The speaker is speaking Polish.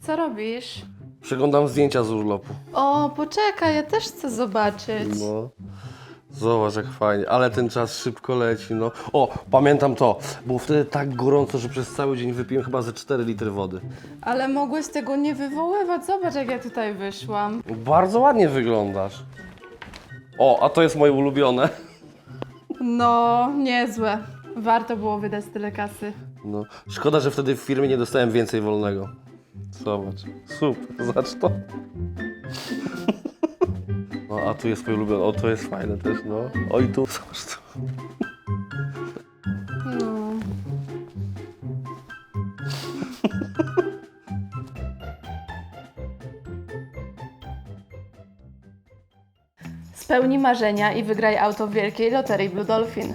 co robisz? Przeglądam zdjęcia z urlopu. O, poczekaj, ja też chcę zobaczyć. No. Zobacz jak fajnie, ale ten czas szybko leci, no. O, pamiętam to. Było wtedy tak gorąco, że przez cały dzień wypiłem chyba ze 4 litry wody. Ale mogłeś tego nie wywoływać. Zobacz, jak ja tutaj wyszłam. Bardzo ładnie wyglądasz. O, a to jest moje ulubione. No, niezłe. Warto było wydać tyle kasy. No, szkoda, że wtedy w firmie nie dostałem więcej wolnego. Zobacz, super, zobacz to. No, a tu jest mój ulubiony, o, to jest fajne też, no. O, i tu, zobacz to. No. Spełnij marzenia i wygraj auto w wielkiej loterii Blue Dolphin.